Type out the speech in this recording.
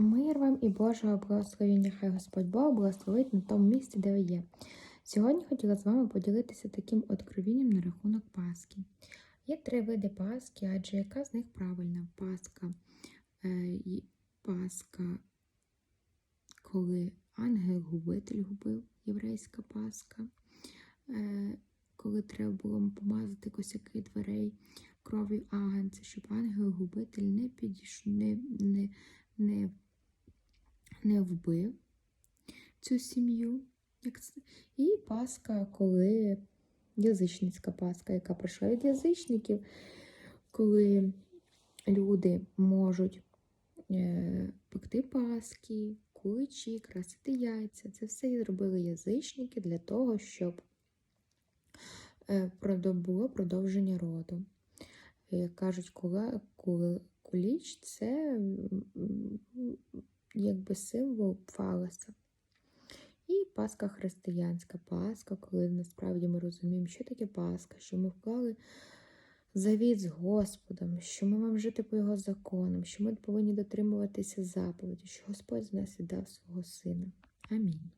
Мир вам і Божого благословення, хай Господь Бог благословить на тому місці, де ви є. Сьогодні хотіла з вами поділитися таким откровінням на рахунок Пасхи. Є три види Пасхи, адже яка з них правильна? Пасха, е, Пасха, коли ангел-губитель губив, єврейська Пасха, е, коли треба було помазати косяки дверей кров'ю агнця, щоб ангел-губитель не підійшов, не, не, не, не вбив цю сім'ю. І Пасха, коли язичницька Пасха, яка прийшла від язичників, коли люди можуть е, пекти паски, куличі, красити яйця. Це все зробили язичники для того, щоб е, було продовження роду. Як кажуть, куліч це якби символ фалоса. І Пасха християнська Пасха, коли насправді ми розуміємо, що таке Пасха, що ми вклали завіт з Господом, що ми маємо жити по Його законам, що ми повинні дотримуватися заповіді, що Господь з нас віддав свого Сина. Амінь.